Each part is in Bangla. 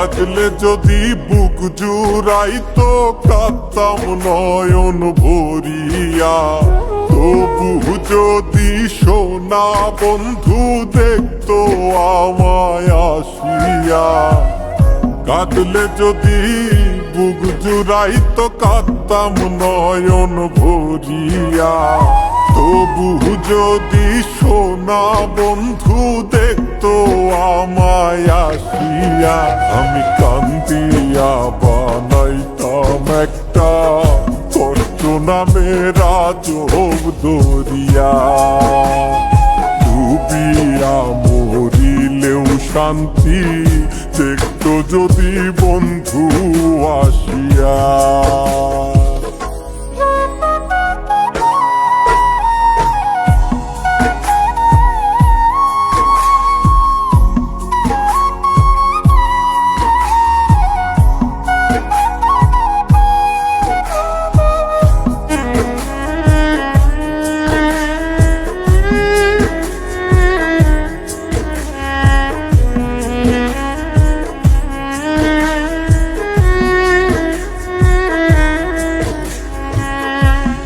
কাঁদলে যদি বুক জুড়াইতো কাঁদতাম নয়ন ভরিয়া। তবু যদি সোনা বন্ধু দেখতো আমায় আসিয়া। কাঁদলে যদি বুক জুড়াইতো কাঁদতাম নয়ন ভরিয়া। তবু যদি সোনা বন্ধু দেখতো আমায় আসিয়া আমি কান্দিয়া বানাইতাম একটা কষ্ট নামের রাজব দরিয়া। ডুবিয়া মরিলেও শান্তি দেখতো যদি বন্ধু আসিয়া।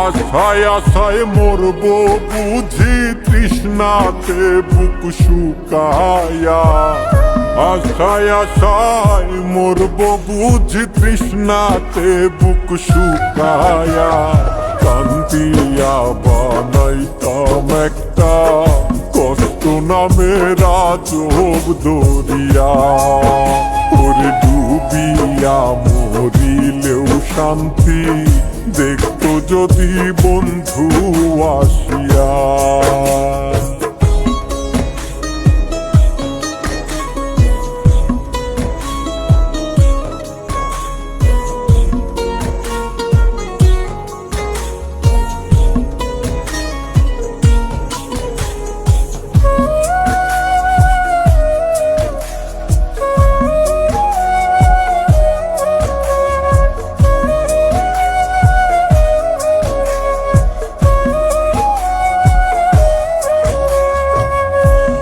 আশায় আশায় মরব, বুঝি তৃষ্ণাতে বুক শুকায়া। আশায় আশায় মরব, বুঝি তৃষ্ণাতে বুক শুকায়া। কান্দিয়া বানাইতাম একটা কষ্ট নামে রাজব দরিয়া। ওরে ডুবিয়া মরিলেও শান্তি যদি বন্ধু আসিয়া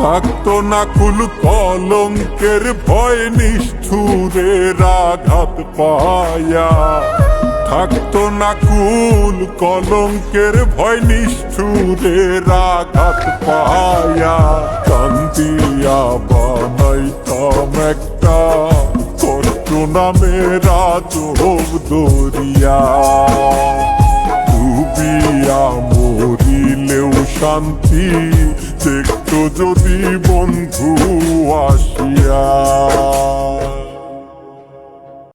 থাকতো না কুল কলঙ্কের ভয় নিষ্ঠুরের আঘাত পায়া। থাকতো না কুল কলঙ্কের ভয় নিষ্ঠুরের আঘাত পায়া। কান্দিয়া বানাইতাম একটা কষ্ট নামে রাজব দরিয়া। ডুবিয়া মরিলেও শান্তি দেখতো যদি বন্ধু আসিয়া।